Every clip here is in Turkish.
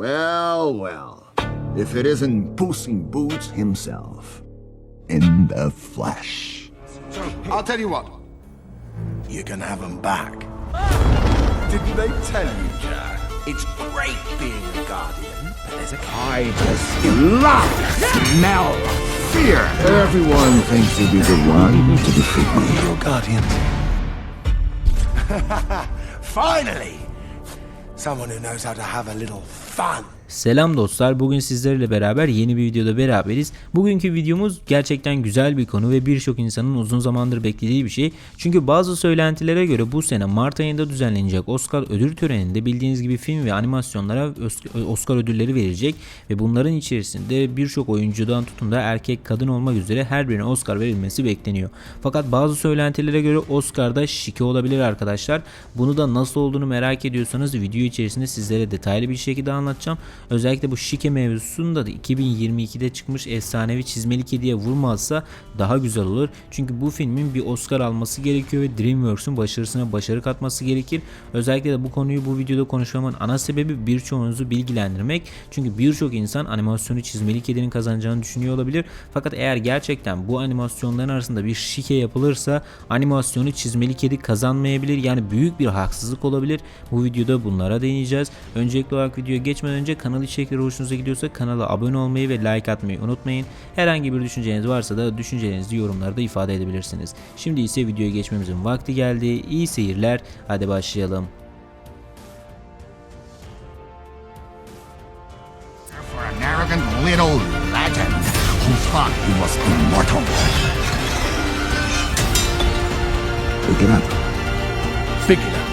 Well, well. If it isn't Puss in Boots himself. In the flesh. So, I'll tell you what. You can have them back. Didn't they tell you, Jack? It's great being a guardian, but there's a I just love the smell of fear. Everyone thinks he'll be the one to defeat me. your guardian. Finally! Someone who knows how to have a little fun. Selam dostlar. Bugün sizlerle beraber yeni bir videoda beraberiz. Bugünkü videomuz gerçekten güzel bir konu ve birçok insanın uzun zamandır beklediği bir şey. Çünkü bazı söylentilere göre bu sene Mart ayında düzenlenecek Oscar ödül töreninde bildiğiniz gibi film ve animasyonlara Os- Oscar ödülleri verecek ve bunların içerisinde birçok oyuncudan tutun da erkek kadın olmak üzere her birine Oscar verilmesi bekleniyor. Fakat bazı söylentilere göre Oscar'da şike olabilir arkadaşlar. Bunu da nasıl olduğunu merak ediyorsanız video içerisinde sizlere detaylı bir şekilde anlatacağım. Özellikle bu şike mevzusunda da 2022'de çıkmış efsanevi çizmeli kediye vurmazsa daha güzel olur. Çünkü bu filmin bir Oscar alması gerekiyor ve DreamWorks'un başarısına başarı katması gerekir. Özellikle de bu konuyu bu videoda konuşmamın ana sebebi birçoğunuzu bilgilendirmek. Çünkü birçok insan animasyonu çizmeli kedinin kazanacağını düşünüyor olabilir. Fakat eğer gerçekten bu animasyonların arasında bir şike yapılırsa animasyonu çizmeli kedi kazanmayabilir. Yani büyük bir haksızlık olabilir. Bu videoda bunlara değineceğiz. Öncelikli olarak videoya geçmeden önce kanal içerikleri hoşunuza gidiyorsa kanala abone olmayı ve like atmayı unutmayın. Herhangi bir düşünceniz varsa da düşüncelerinizi yorumlarda ifade edebilirsiniz. Şimdi ise videoya geçmemizin vakti geldi. İyi seyirler. Hadi başlayalım. For an arrogant little legend who thought he was immortal. Pick it up. Figure it out.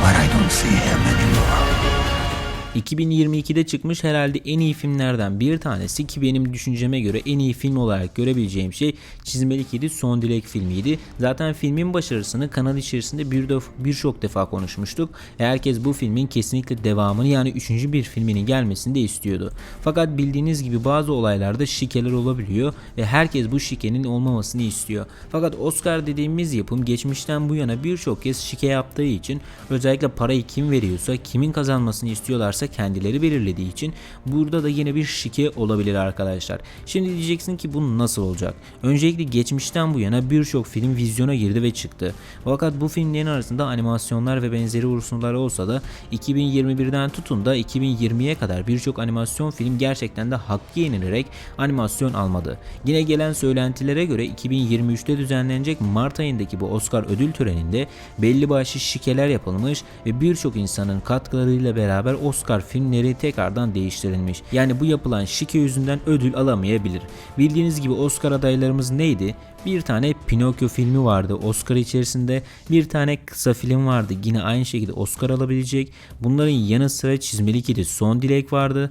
But I don't see him anymore. 2022'de çıkmış herhalde en iyi filmlerden bir tanesi ki benim düşünceme göre en iyi film olarak görebileceğim şey Çizmeli Kedi Son Dilek filmiydi. Zaten filmin başarısını kanal içerisinde bir def- birçok defa konuşmuştuk. Herkes bu filmin kesinlikle devamını yani üçüncü bir filminin gelmesini de istiyordu. Fakat bildiğiniz gibi bazı olaylarda şikeler olabiliyor ve herkes bu şikenin olmamasını istiyor. Fakat Oscar dediğimiz yapım geçmişten bu yana birçok kez şike yaptığı için özellikle parayı kim veriyorsa kimin kazanmasını istiyorlarsa kendileri belirlediği için burada da yine bir şike olabilir arkadaşlar. Şimdi diyeceksin ki bu nasıl olacak? Öncelikle geçmişten bu yana birçok film vizyona girdi ve çıktı. Fakat bu filmlerin arasında animasyonlar ve benzeri unsurlar olsa da 2021'den tutun da 2020'ye kadar birçok animasyon film gerçekten de hakkı yenilerek animasyon almadı. Yine gelen söylentilere göre 2023'te düzenlenecek Mart ayındaki bu Oscar ödül töreninde belli başlı şikeler yapılmış ve birçok insanın katkılarıyla beraber Oscar filmleri tekrardan değiştirilmiş. Yani bu yapılan şike yüzünden ödül alamayabilir. Bildiğiniz gibi Oscar adaylarımız neydi? Bir tane Pinokyo filmi vardı Oscar içerisinde. Bir tane kısa film vardı yine aynı şekilde Oscar alabilecek. Bunların yanı sıra Çizmeli Kedi Son Dilek vardı.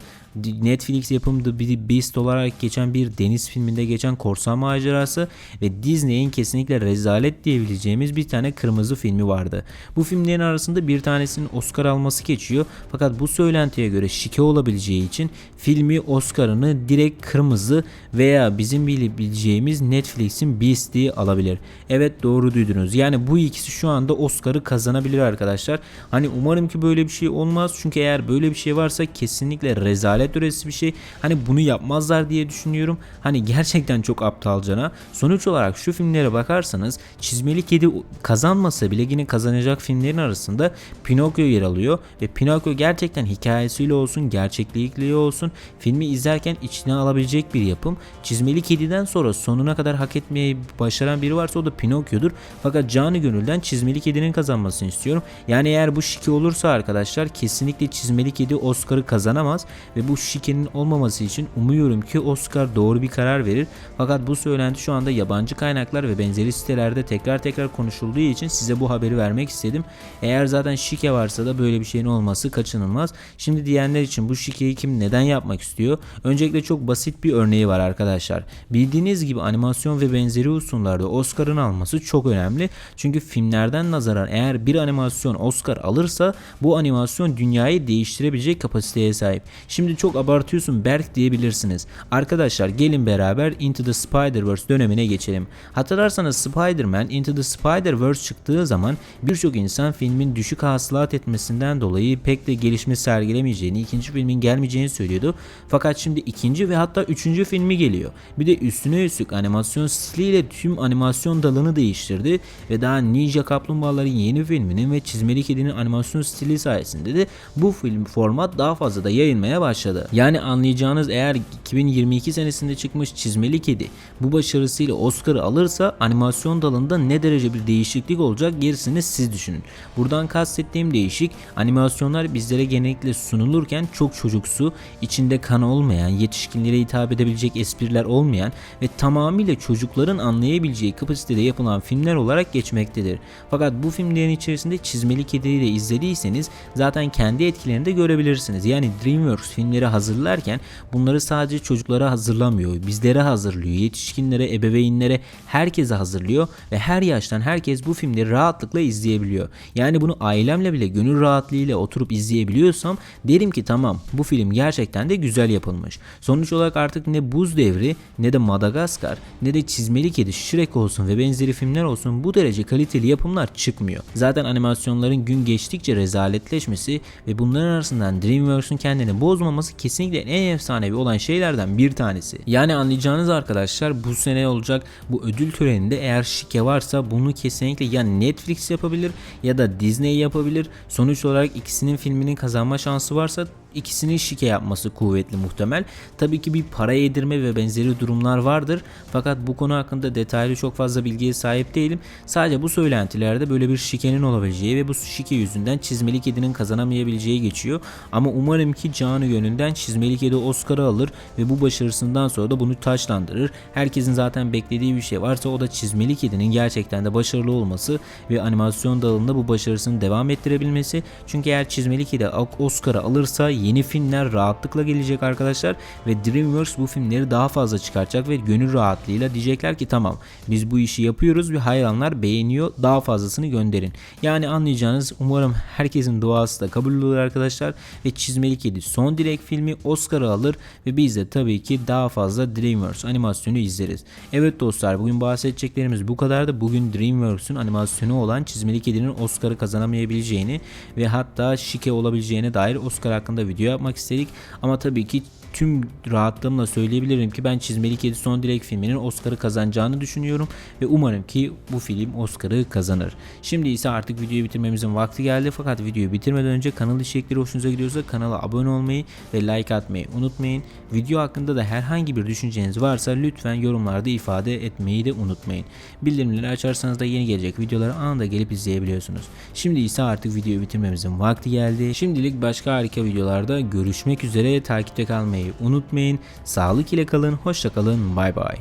Netflix yapımı bir Beast olarak geçen bir deniz filminde geçen korsan macerası ve Disney'in kesinlikle rezalet diyebileceğimiz bir tane kırmızı filmi vardı. Bu filmlerin arasında bir tanesinin Oscar alması geçiyor fakat bu söylentiye göre şike olabileceği için filmi Oscar'ını direkt kırmızı veya bizim bilebileceğimiz Netflix'in Beast'i alabilir. Evet doğru duydunuz. Yani bu ikisi şu anda Oscar'ı kazanabilir arkadaşlar. Hani umarım ki böyle bir şey olmaz. Çünkü eğer böyle bir şey varsa kesinlikle rezalet ötesi bir şey. Hani bunu yapmazlar diye düşünüyorum. Hani gerçekten çok aptalcana. Sonuç olarak şu filmlere bakarsanız Çizmeli Kedi kazanmasa bile yine kazanacak filmlerin arasında Pinokyo yer alıyor. Ve Pinokyo gerçekten hikayesiyle olsun, gerçekliğiyle olsun filmi izlerken içine alabilecek bir yapım. Çizmeli Kedi'den sonra sonuna kadar hak etmeyi başaran biri varsa o da Pinokyo'dur. Fakat canı gönülden Çizmeli Kedi'nin kazanmasını istiyorum. Yani eğer bu şike olursa arkadaşlar kesinlikle Çizmeli Kedi Oscar'ı kazanamaz ve bu şikenin olmaması için umuyorum ki Oscar doğru bir karar verir. Fakat bu söylenti şu anda yabancı kaynaklar ve benzeri sitelerde tekrar tekrar konuşulduğu için size bu haberi vermek istedim. Eğer zaten şike varsa da böyle bir şeyin olması kaçınılmaz. Şimdi diyenler için bu şikeyi kim neden yapmak istiyor? Öncelikle çok basit bir örneği var arkadaşlar. Bildiğiniz gibi animasyon ve benzeri benzeri unsurlarda Oscar'ın alması çok önemli. Çünkü filmlerden nazaran eğer bir animasyon Oscar alırsa bu animasyon dünyayı değiştirebilecek kapasiteye sahip. Şimdi çok abartıyorsun Berk diyebilirsiniz. Arkadaşlar gelin beraber Into the Spider-Verse dönemine geçelim. Hatırlarsanız Spider-Man Into the Spider-Verse çıktığı zaman birçok insan filmin düşük hasılat etmesinden dolayı pek de gelişme sergilemeyeceğini, ikinci filmin gelmeyeceğini söylüyordu. Fakat şimdi ikinci ve hatta üçüncü filmi geliyor. Bir de üstüne üstlük animasyon stiliyle tüm animasyon dalını değiştirdi ve daha Ninja Kaplumbağaların yeni filminin ve Çizmeli Kedi'nin animasyon stili sayesinde de bu film format daha fazla da yayılmaya başladı. Yani anlayacağınız eğer 2022 senesinde çıkmış Çizmeli Kedi bu başarısıyla Oscar'ı alırsa animasyon dalında ne derece bir değişiklik olacak gerisini siz düşünün. Buradan kastettiğim değişik animasyonlar bizlere genellikle sunulurken çok çocuksu, içinde kan olmayan, yetişkinlere hitap edebilecek espriler olmayan ve tamamıyla çocukların anlayabileceği kapasitede yapılan filmler olarak geçmektedir. Fakat bu filmlerin içerisinde Çizmeli Kedi'yi de izlediyseniz zaten kendi etkilerini de görebilirsiniz. Yani DreamWorks filmleri hazırlarken bunları sadece çocuklara hazırlamıyor, bizlere hazırlıyor, yetişkinlere, ebeveynlere, herkese hazırlıyor ve her yaştan herkes bu filmleri rahatlıkla izleyebiliyor. Yani bunu ailemle bile gönül rahatlığıyla oturup izleyebiliyorsam derim ki tamam bu film gerçekten de güzel yapılmış. Sonuç olarak artık ne Buz Devri ne de Madagaskar ne de Çizmeli Kedi, Shrek olsun ve benzeri filmler olsun bu derece kaliteli yapımlar çıkmıyor. Zaten animasyonların gün geçtikçe rezaletleşmesi ve bunların arasından DreamWorks'un kendini bozmaması kesinlikle en efsanevi olan şeylerden bir tanesi. Yani anlayacağınız arkadaşlar bu sene olacak bu ödül töreninde eğer şike varsa bunu kesinlikle ya Netflix yapabilir ya da Disney yapabilir. Sonuç olarak ikisinin filminin kazanma şansı varsa ikisinin şike yapması kuvvetli muhtemel. Tabii ki bir para yedirme ve benzeri durumlar vardır. Fakat bu konu hakkında detaylı çok fazla bilgiye sahip değilim. Sadece bu söylentilerde böyle bir şikenin olabileceği ve bu şike yüzünden Çizmeli Kedi'nin kazanamayabileceği geçiyor. Ama umarım ki canı gönülden Çizmeli Kedi Oscar'ı alır ve bu başarısından sonra da bunu taçlandırır. Herkesin zaten beklediği bir şey varsa o da Çizmeli Kedi'nin gerçekten de başarılı olması ve animasyon dalında bu başarısını devam ettirebilmesi. Çünkü eğer Çizmeli Kedi Oscar'ı alırsa yeni filmler rahatlıkla gelecek arkadaşlar ve DreamWorks bu filmleri daha fazla çıkartacak ve gönül rahatlığıyla diyecekler ki tamam biz bu işi yapıyoruz ve hayranlar beğeniyor daha fazlasını gönderin. Yani anlayacağınız umarım herkesin duası da kabul olur arkadaşlar ve Çizmeli Kedi son dilek filmi Oscar'ı alır ve biz de tabii ki daha fazla DreamWorks animasyonu izleriz. Evet dostlar bugün bahsedeceklerimiz bu kadardı. Bugün DreamWorks'un animasyonu olan Çizmeli Kedi'nin Oscar'ı kazanamayabileceğini ve hatta şike olabileceğine dair Oscar hakkında video yapmak istedik. Ama tabii ki tüm rahatlığımla söyleyebilirim ki ben Çizmeli Kedi Son Dilek filminin Oscar'ı kazanacağını düşünüyorum ve umarım ki bu film Oscar'ı kazanır. Şimdi ise artık videoyu bitirmemizin vakti geldi fakat videoyu bitirmeden önce kanal içerikleri hoşunuza gidiyorsa kanala abone olmayı ve like atmayı unutmayın. Video hakkında da herhangi bir düşünceniz varsa lütfen yorumlarda ifade etmeyi de unutmayın. Bildirimleri açarsanız da yeni gelecek videoları anında gelip izleyebiliyorsunuz. Şimdi ise artık videoyu bitirmemizin vakti geldi. Şimdilik başka harika videolarda görüşmek üzere takipte kalmayı unutmayın. Sağlık ile kalın, hoşça kalın, bay bay.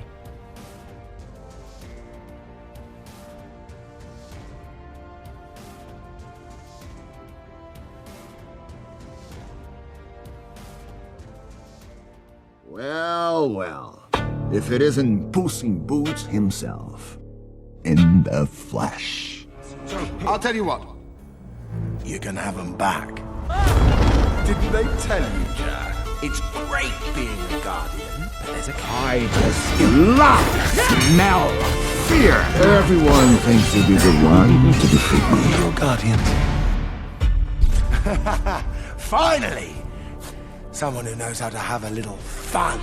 Well, well. If it isn't Puss in Boots himself. In the flesh. I'll tell you what. You can have them back. Didn't they tell you, Jack? It's great being a guardian, but there's a I just love smell of fear. Everyone thinks you'll be the one to defeat me. your guardian. Finally! Someone who knows how to have a little fun.